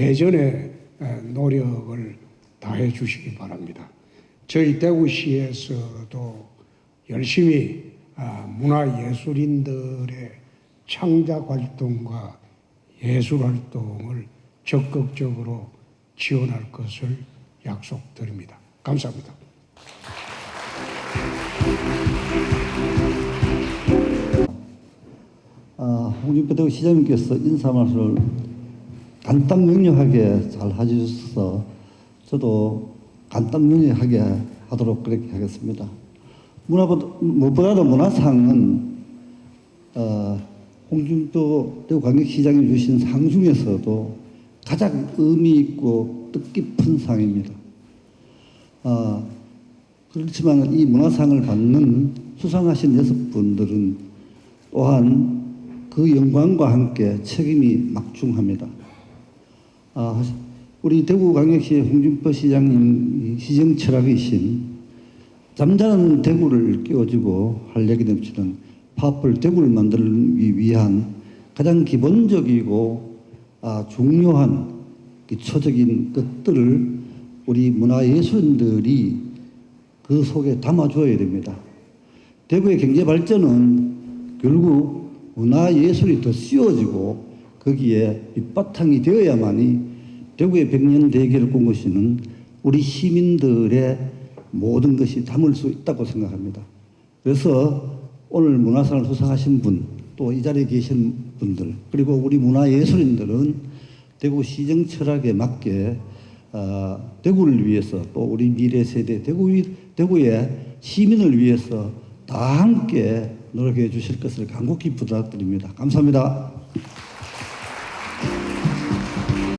배전의 에, 노력을 다해 주시기 바랍니다. 저희 대구시에서도 열심히 아, 문화예술인들의 창작 활동과 예술 활동을 적극적으로 지원할 것을 약속드립니다. 감사합니다. 아, 홍준표 대구 시장님께서 인사 말씀을 간단 명료하게 잘 해주셔서 저도 간단 명료하게 하도록 그렇게 하겠습니다. 문화보다, 무엇보다도 문화상은 어, 홍준표 대구 광역시장이 주신 상 중에서도 가장 의미 있고 뜻깊은 상입니다. 아, 그렇지만 이 문화상을 받는 수상하신 여섯 분들은 또한 그 영광과 함께 책임이 막중합니다. 아, 우리 대구광역시 홍준표 시장님 시정 철학이신 잠자는 대구를 깨워주고 활력이 넘치는 파워풀 대구를 만들기 위한 가장 기본적이고 아, 중요한 기초적인 것들을 우리 문화예술인들이 그 속에 담아줘야 됩니다. 대구의 경제 발전은 결국 문화예술이 더 씌워지고 거기에 밑바탕이 되어야만이 대구의 백년 대계를 꿈꾸시는 우리 시민들의 모든 것이 담을 수 있다고 생각합니다. 그래서 오늘 문화상을 수상하신 분, 또 이 자리에 계신 분들, 그리고 우리 문화예술인들은 대구 시정 철학에 맞게 어, 대구를 위해서 또 우리 미래 세대 대구 위- 대구의 시민을 위해서 다 함께 노력해 주실 것을 간곡히 부탁드립니다. 감사합니다.